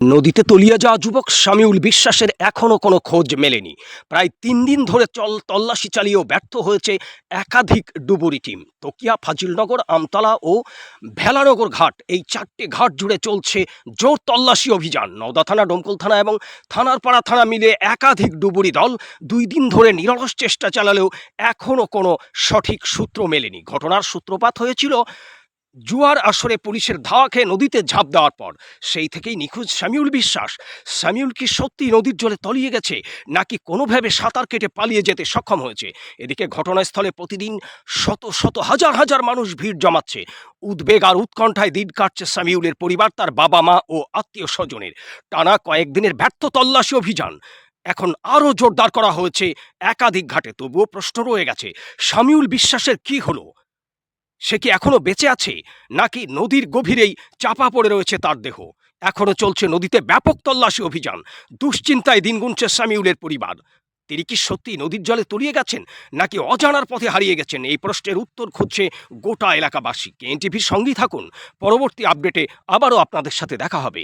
নদীতে তলিয়ে যাওয়া যুবক শামিউল বিশ্বাসের এখনও কোনো খোঁজ মেলেনি। প্রায় তিন দিন ধরে চল তল্লাশি চালিয়েও ব্যর্থ হয়েছে একাধিক ডুবুরি টিম। তকিয়া, ফাজিলনগর, আমতলা ও ভেলানগর ঘাট এই চারটে ঘাট জুড়ে চলছে জোর তল্লাশি অভিযান। নওদা থানা, ডোমকল থানা এবং থানার পাড়া থানা মিলে একাধিক ডুবুরি দল দুই দিন ধরে নিরলস চেষ্টা চালালেও এখনও কোনো সঠিক সূত্র মেলেনি। ঘটনার সূত্রপাত হয়েছিল জুয়ার আসরে পুলিশের ধাওয়া খেয়ে নদীতে ঝাঁপ দেওয়ার পর, সেই থেকেই নিখোঁজ শামিউল বিশ্বাস। শামিউল কি সত্যি নদীর জলে তলিয়ে গেছে, নাকি কোনোভাবে সাঁতার কেটে পালিয়ে যেতে সক্ষম হয়েছে? এদিকে ঘটনাস্থলে প্রতিদিন শত শত হাজার হাজার মানুষ ভিড় জমাচ্ছে। উদ্বেগ আর উৎকণ্ঠায় দিন কাটছে শামিউলের পরিবার, তার বাবা মা ও আত্মীয় স্বজনের। টানা কয়েকদিনের ব্যর্থ তল্লাশি অভিযান। এখন আরও জোরদার করা হয়েছে একাধিক ঘাটে, তবুও প্রশ্ন রয়ে গেছে শামিউল বিশ্বাসের কি হলো? সে কি এখনও বেঁচে আছে? নাকি নদীর গভীরেই চাপা পড়ে রয়েছে তার দেহ? এখনও চলছে নদীতে ব্যাপক তল্লাশি অভিযান। দুশ্চিন্তায় দিন গুনছে সামিউলের পরিবার। তিনি কি সত্যি নদীর জলে তলিয়ে গেছেন, নাকি অজানার পথে হারিয়ে গেছেন? এই প্রশ্নের উত্তর খুঁজছে গোটা এলাকাবাসী। এনটিভির সঙ্গেই থাকুন। পরবর্তী আপডেটে আবারও আপনাদের সাথে দেখা হবে।